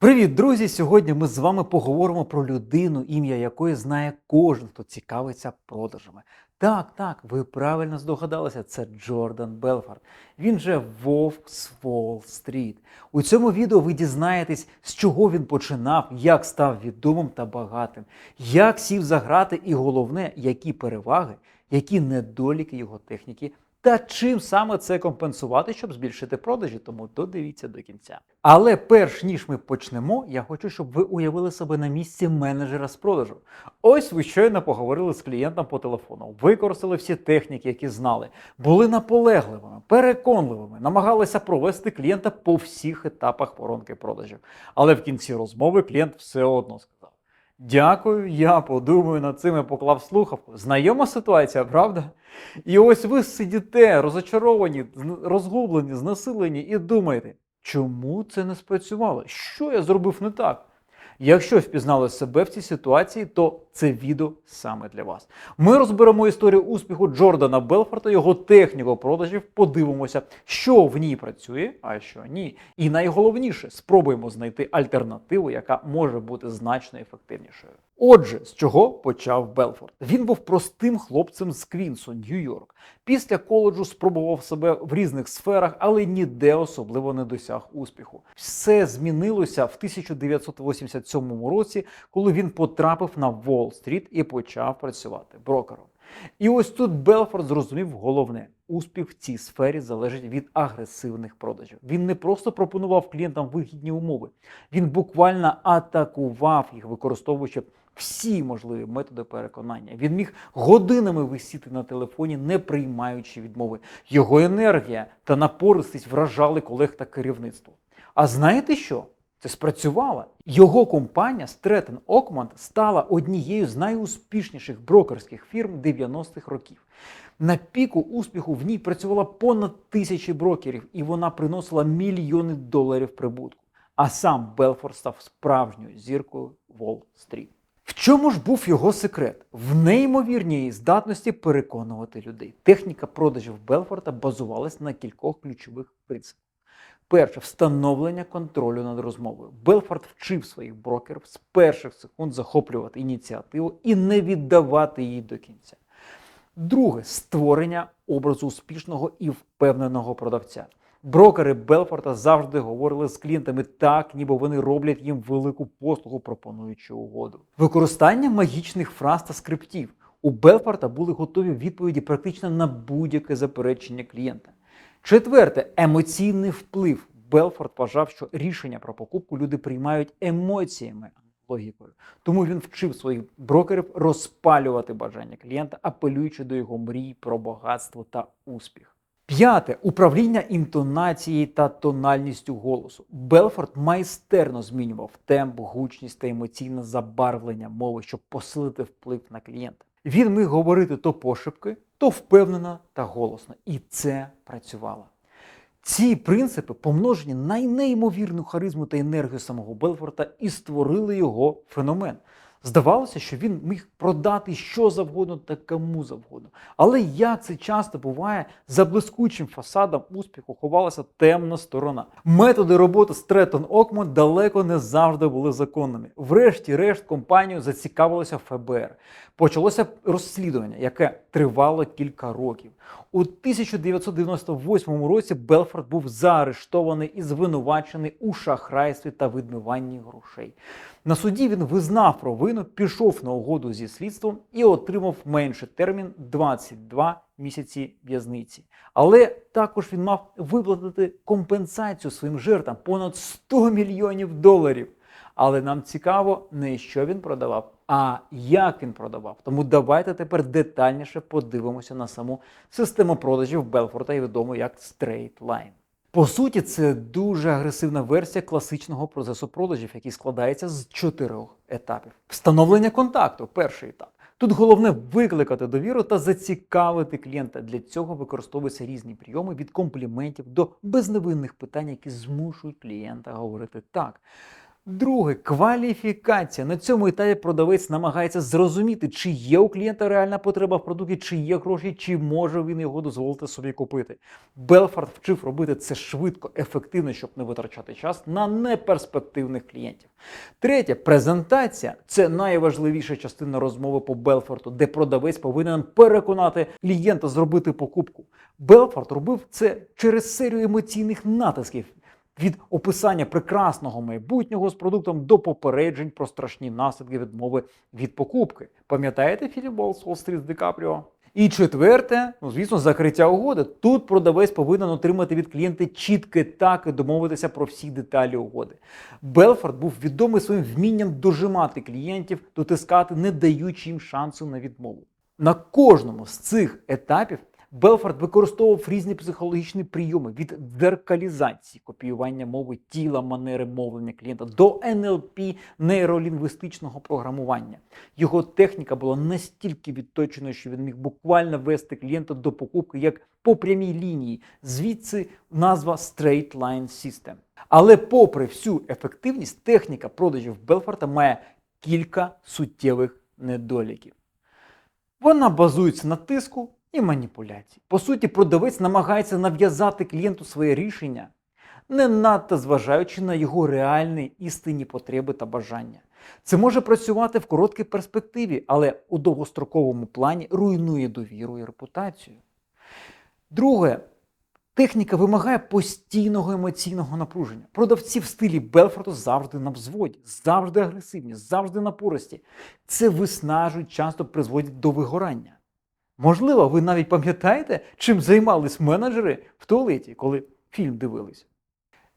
Привіт, друзі! Сьогодні ми з вами поговоримо про людину, ім'я якої знає кожен, хто цікавиться продажами. Так, так, ви правильно здогадалися, це Джордан Белфорд. Він же вовк з Уолл-стріт. У цьому відео ви дізнаєтесь, з чого він починав, як став відомим та багатим, як сів за грати, і головне, які переваги, які недоліки його техніки. Та чим саме це компенсувати, щоб збільшити продажі, тому додивіться до кінця. Але перш ніж ми почнемо, я хочу, щоб ви уявили себе на місці менеджера з продажу. Ось ви щойно поговорили з клієнтом по телефону, використали всі техніки, які знали, були наполегливими, переконливими, намагалися провести клієнта по всіх етапах воронки продажів. Але в кінці розмови клієнт все одно сказав: Дякую, я подумаю над цим і поклав слухавку. Знайома ситуація, правда? І ось ви сидіте розочаровані, розгублені, знасилені, і думаєте, чому це не спрацювало? Що я зробив не так? Якщо впізнали себе в цій ситуації, то це відео саме для вас. Ми розберемо історію успіху Джордана Белфорта, його техніку продажів, подивимося, що в ній працює, а що ні. І найголовніше, спробуємо знайти альтернативу, яка може бути значно ефективнішою. Отже, з чого почав Белфорд? Він був простим хлопцем з Квінсу, Нью-Йорк. Після коледжу спробував себе в різних сферах, але ніде особливо не досяг успіху. Все змінилося в 1987 році, коли він потрапив на Уолл-стріт і почав працювати брокером. І ось тут Белфорд зрозумів головне: успіх в цій сфері залежить від агресивних продажів. Він не просто пропонував клієнтам вигідні умови, він буквально атакував їх, використовуючи всі можливі методи переконання. Він міг годинами висіти на телефоні, не приймаючи відмови. Його енергія та напористість вражали колег та керівництво. А знаєте що? Це спрацювало. Його компанія Stratton Oakmont стала однією з найуспішніших брокерських фірм 90-х років. На піку успіху в ній працювало понад тисячі брокерів, і вона приносила мільйони доларів прибутку. А сам Белфорд став справжньою зіркою Уолл-стріт. В чому ж був його секрет? В неймовірній здатності переконувати людей. Техніка продажів Белфорда базувалась на кількох ключових принципах. Перше встановлення контролю над розмовою. Белфорд вчив своїх брокерів з перших секунд захоплювати ініціативу і не віддавати її до кінця. Друге створення образу успішного і впевненого продавця. Брокери Белфорта завжди говорили з клієнтами так, ніби вони роблять їм велику послугу, пропонуючи угоду. Використання магічних фраз та скриптів. У Белфорта були готові відповіді практично на будь-яке заперечення клієнта. Четверте емоційний вплив. Белфорд вважав, що рішення про покупку люди приймають емоціями, логікою. Тому він вчив своїх брокерів розпалювати бажання клієнта, апелюючи до його мрій про багатство та успіх. П'яте управління інтонацією та тональністю голосу. Белфорд майстерно змінював темп, гучність та емоційне забарвлення мови, щоб посилити вплив на клієнта. Він міг говорити то пошепки, то впевнено та голосно, і це працювало. Ці принципи, помножені на неймовірну харизму та енергію самого Белфорта, і створили його феномен. Здавалося, що він міг продати що завгодно та кому завгодно. Але як це часто буває, за блискучим фасадом успіху ховалася темна сторона. Методи роботи Stratton Oakmont далеко не завжди були законними. Врешті-решт компанію зацікавилося ФБР. Почалося розслідування, яке тривало кілька років. У 1998 році Белфорд був заарештований і звинувачений у шахрайстві та відмиванні грошей. На суді він визнав провину, пішов на угоду зі слідством і отримав менший термін 22 місяці в'язниці. Але також він мав виплатити компенсацію своїм жертвам понад 100 мільйонів доларів. Але нам цікаво не що він продавав, а як він продавав. Тому давайте тепер детальніше подивимося на саму систему продажів Белфорта, і відому як Straight Line. По суті, це дуже агресивна версія класичного процесу продажів, який складається з чотирьох етапів. Встановлення контакту перший етап. Тут головне викликати довіру та зацікавити клієнта. Для цього використовуються різні прийоми від компліментів до безневинних питань, які змушують клієнта говорити так. Друге кваліфікація. На цьому етапі продавець намагається зрозуміти, чи є у клієнта реальна потреба в продукті, чи є гроші, чи може він його дозволити собі купити. Белфорд вчив робити це швидко, ефективно, щоб не витрачати час на неперспективних клієнтів. Третє презентація це найважливіша частина розмови по Белфорту, де продавець повинен переконати клієнта зробити покупку. Белфорд робив це через серію емоційних натисків. Від описання прекрасного майбутнього з продуктом до попереджень про страшні наслідки відмови від покупки. Пам'ятаєте фільм Street з Ді Капріо? І четверте, ну звісно, закриття угоди. Тут продавець повинен отримати від клієнта чітке так і домовитися про всі деталі угоди. Белфорд був відомий своїм вмінням дожимати клієнтів, дотискати, не даючи їм шансу на відмову. На кожному з цих етапів Белфорд використовував різні психологічні прийоми від дзеркалізації, копіювання мови тіла, манери мовлення клієнта до НЛП нейролінгвістичного програмування. Його техніка була настільки відточеною, що він міг буквально вести клієнта до покупки як по прямій лінії, звідси назва Straight Line System. Але, попри всю ефективність, техніка продажів Белфорта має кілька суттєвих недоліків. Вона базується на тиску і маніпуляції. По суті, продавець намагається нав'язати клієнту своє рішення, не надто зважаючи на його реальні істинні потреби та бажання. Це може працювати в короткій перспективі, але у довгостроковому плані руйнує довіру і репутацію. Друге, техніка вимагає постійного емоційного напруження. Продавці в стилі Белфорту завжди на взводі, завжди агресивні, завжди напористі. Це виснажує, часто призводить до вигорання. Можливо, ви навіть пам'ятаєте, чим займались менеджери в туалеті, коли фільм дивились.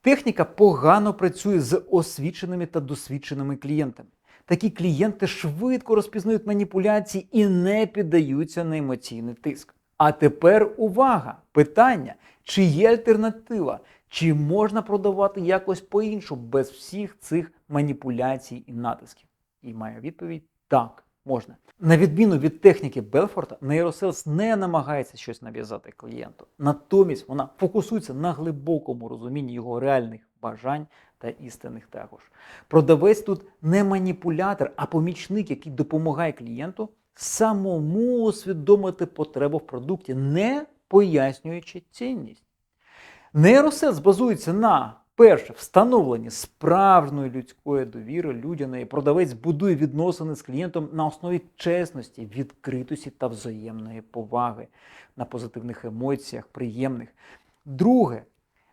Техніка погано працює з освіченими та досвідченими клієнтами. Такі клієнти швидко розпізнають маніпуляції і не піддаються на емоційний тиск. А тепер увага! Питання: чи є альтернатива? Чи можна продавати якось по-іншому без всіх цих маніпуляцій і натисків? І маю відповідь так, можна. На відміну від техніки Белфорта, нейроселс не намагається щось нав'язати клієнту. Натомість вона фокусується на глибокому розумінні його реальних бажань та істинних також. Продавець тут не маніпулятор, а помічник, який допомагає клієнту самому усвідомити потребу в продукті, не пояснюючи цінність. Нейросенс базується на перше встановленні справжньої людської довіри людяної. Продавець будує відносини з клієнтом на основі чесності, відкритості та взаємної поваги, на позитивних емоціях, приємних. Друге.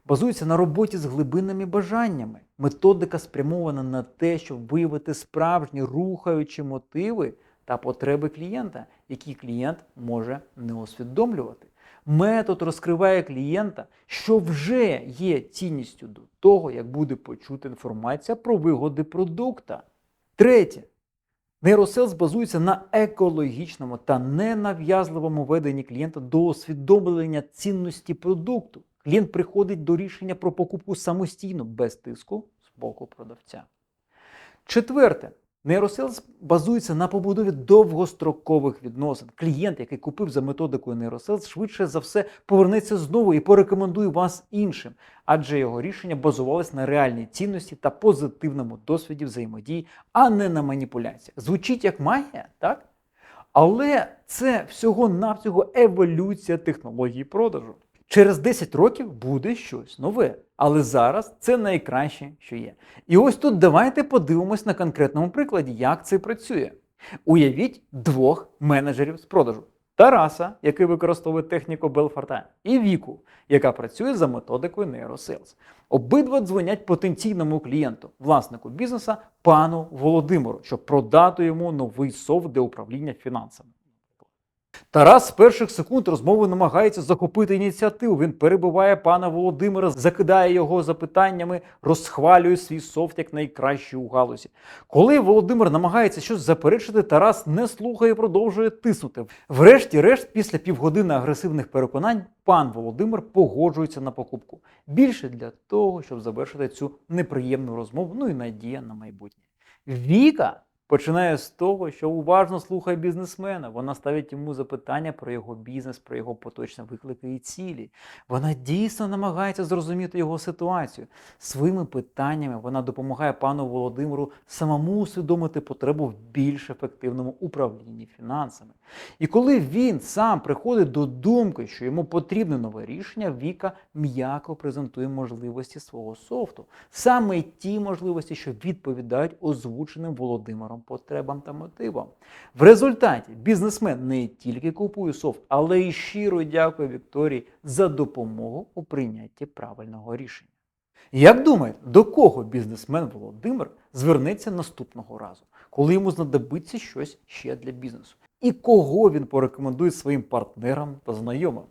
Базується на роботі з глибинними бажаннями. Методика спрямована на те, щоб виявити справжні рухаючі мотиви та потреби клієнта, які клієнт може не усвідомлювати. Метод розкриває клієнта, що вже є цінністю до того, як буде почута інформація про вигоди продукта. Третє. Нейроселс базується на екологічному та ненав'язливому веденні клієнта до усвідомлення цінності продукту. Клієнт приходить до рішення про покупку самостійно, без тиску з боку продавця. Четверте. Нейроселс базується на побудові довгострокових відносин. Клієнт, який купив за методикою нейроселс, швидше за все повернеться знову і порекомендує вас іншим, адже його рішення базувалось на реальній цінності та позитивному досвіді взаємодії, а не на маніпуляціях. Звучить як магія, так? Але це всього-навсього еволюція технології продажу. Через 10 років буде щось нове. Але зараз це найкраще, що є. І ось тут давайте подивимось на конкретному прикладі, як це працює. Уявіть двох менеджерів з продажу: Тараса, який використовує техніку Белфорта, і Віку, яка працює за методикою NeuroSales. Обидва дзвонять потенційному клієнту, власнику бізнеса, пану Володимиру, щоб продати йому новий софт для управління фінансами. Тарас з перших секунд розмови намагається захопити ініціативу. Він перебиває пана Володимира, закидає його запитаннями, розхвалює свій софт як найкращий у галузі. Коли Володимир намагається щось заперечити, Тарас не слухає, продовжує тиснути. Врешті-решт, після півгодини агресивних переконань, пан Володимир погоджується на покупку. Більше для того, щоб завершити цю неприємну розмову, ну і надія на майбутнє. Віка Починає з того, що уважно слухає бізнесмена. Вона ставить йому запитання про його бізнес, про його поточні виклики і цілі. Вона дійсно намагається зрозуміти його ситуацію. Своїми питаннями вона допомагає пану Володимиру самому усвідомити потребу в більш ефективному управлінні фінансами. І коли він сам приходить до думки, що йому потрібне нове рішення, Віка м'яко презентує можливості свого софту, саме ті можливості, що відповідають озвученим Володимиром потребам та мотивам. В результаті бізнесмен не тільки купує софт, але й щиро дякує Вікторії за допомогу у прийнятті правильного рішення. Як думаєте, до кого бізнесмен Володимир звернеться наступного разу, коли йому знадобиться щось ще для бізнесу? І кого він порекомендує своїм партнерам та знайомим?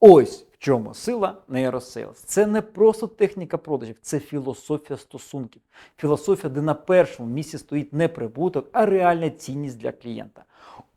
Ось в чому сила нейросейлс. Це не просто техніка продажів, це філософія стосунків. Філософія, де на першому місці стоїть не прибуток, а реальна цінність для клієнта.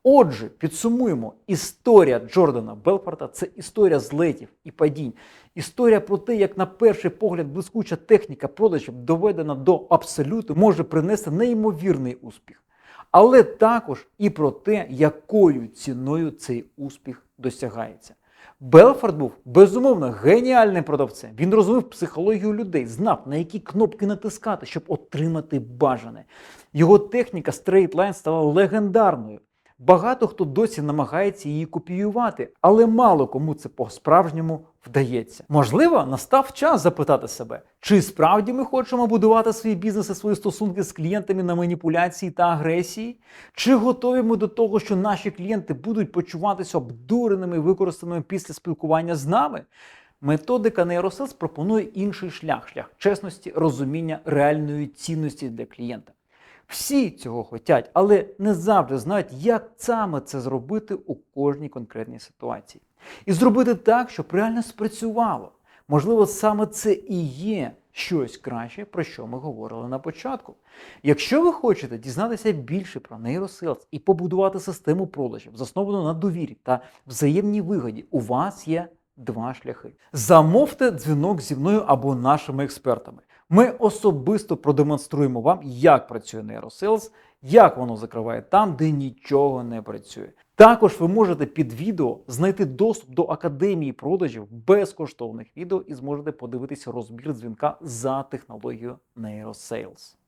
Отже, підсумуємо, історія Джордана Белфорта це історія злетів і падінь. Історія про те, як на перший погляд блискуча техніка продажів, доведена до абсолюту, може принести неймовірний успіх. Але також і про те, якою ціною цей успіх досягається. Белфорд був безумовно геніальним продавцем. Він розумів психологію людей, знав, на які кнопки натискати, щоб отримати бажане. Його техніка Straight Line стала легендарною. Багато хто досі намагається її копіювати, але мало кому це по-справжньому вдається. Можливо, настав час запитати себе, чи справді ми хочемо будувати свій бізнес і свої стосунки з клієнтами на маніпуляції та агресії? Чи готові ми до того, що наші клієнти будуть почуватися обдуреними і використаними після спілкування з нами? Методика нейросенс пропонує інший шлях шлях чесності, розуміння реальної цінності для клієнта. Всі цього хочуть, але не завжди знають, як саме це зробити у кожній конкретній ситуації. І зробити так, щоб реально спрацювало. Можливо, саме це і є щось краще, про що ми говорили на початку. Якщо ви хочете дізнатися більше про нейросейлс і побудувати систему продажів, засновану на довірі та взаємній вигоді, у вас є два шляхи. Замовте дзвінок зі мною або нашими експертами. Ми особисто продемонструємо вам, як працює нейросейлс, як воно закриває там, де нічого не працює. Також ви можете під відео знайти доступ до академії продажів безкоштовних відео і зможете подивитися розбір дзвінка за технологією нейросейлс.